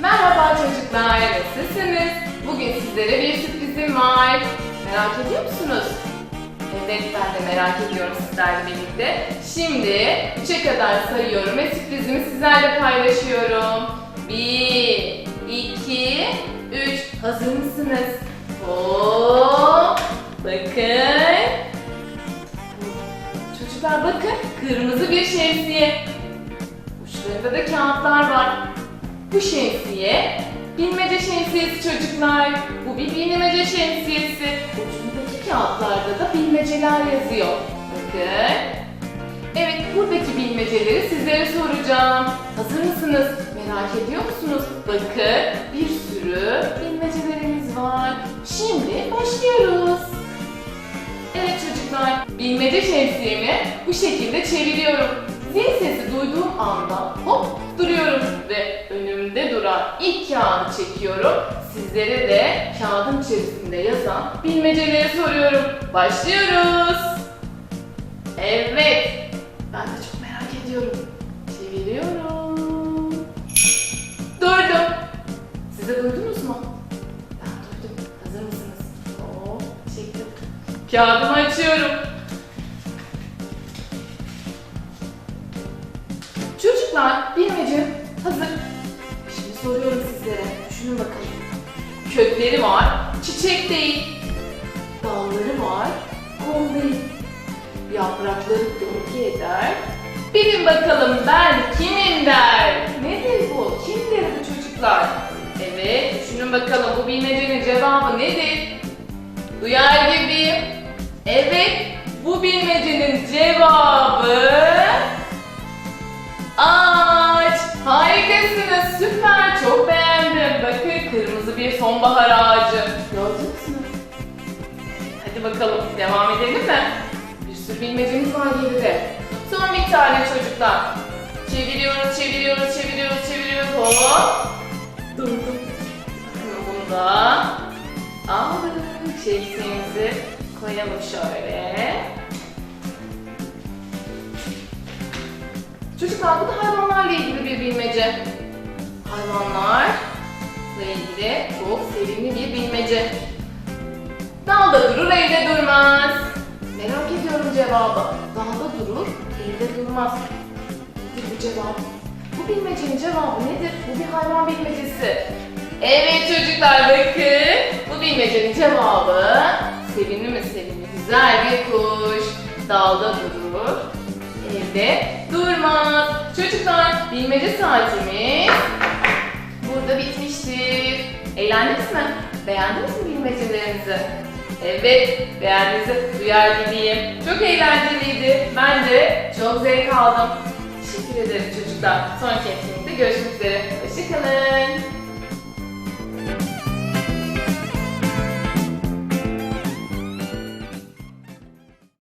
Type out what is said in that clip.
Merhaba çocuklar, nasılsınız? Bugün sizlere bir sürprizim var. Merak ediyor musunuz? Evet, ben de merak ediyorum sizlerle birlikte. Şimdi 3'e kadar sayıyorum ve sürprizimi sizlerle paylaşıyorum. 1, 2, 3. Hazır mısınız? Hop! Bakın. Çocuklar bakın, kırmızı bir şemsiye. Uçlarında da kağıtlar var. Bu şemsiye bilmece şemsiyesi çocuklar. Bu bir bilmece şemsiyesi. Ucundaki kağıtlarda da bilmeceler yazıyor. Bakın. Evet buradaki bilmeceleri sizlere soracağım. Hazır mısınız? Merak ediyor musunuz? Bakın bir sürü bilmecelerimiz var. Şimdi başlıyoruz. Evet çocuklar, bilmece şemsiyemi bu şekilde çeviriyorum. Zil sesi duyduğum anda hop duruyorum ilk kağıdı çekiyorum. Sizlere de kağıdın içerisinde yazan bilmeceleri soruyorum. Başlıyoruz. Evet, ben de çok merak ediyorum. Çeviriyorum. Durdum. Siz de duydunuz mu? Ben duydum. Hazır mısınız? Oo, çektim. Kağıdımı açıyorum. Soruyorum sizlere. Düşünün bakalım. Kökleri var, çiçek değil. Dalları var, kol değil. Yaprakları gölge eder. Bilin bakalım ben kimim der. Nedir bu? Kimdir bu çocuklar? Evet, düşünün bakalım bu bilmecenin cevabı nedir? Duyar gibiyim. Evet, bu bilmecenin cevabı sonbahar ağacı. Gördünüz mü? Hadi bakalım, devam edelim mi? Bir sürü bilmecemiz var geride. Son bir tane çocuklar. Çeviriyoruz, çeviriyoruz, çeviriyoruz, çeviriyoruz. Hop. Durdum. Bakın bunu da aldık. Şemsiyemizi koyalım şöyle. Çocuklar bu da hayvanlarla ilgili bir bilmece. Hayvanlarla ilgili çok sevimli bir bilmece. Dalda durur, evde durmaz. Merak ediyorum cevabı. Dalda durur, evde durmaz. Nedir bu cevap? Bu bilmecenin cevabı nedir? Bu bir hayvan bilmecesi. Evet çocuklar bakın. Bu bilmecenin cevabı sevimli mi sevimli güzel bir kuş. Dalda durur, evde durmaz. Çocuklar bilmece saatimiz burada bitmiştir. Eğlendiniz mi? Beğendiniz mi bilmecelerinizi? Evet, beğendiğinizi duyar gibiyim. Çok eğlenceliydi. Ben de çok zevk aldım. Teşekkür ederim çocuklar. Sonraki etkinlikte görüşmek üzere. Hoşçakalın.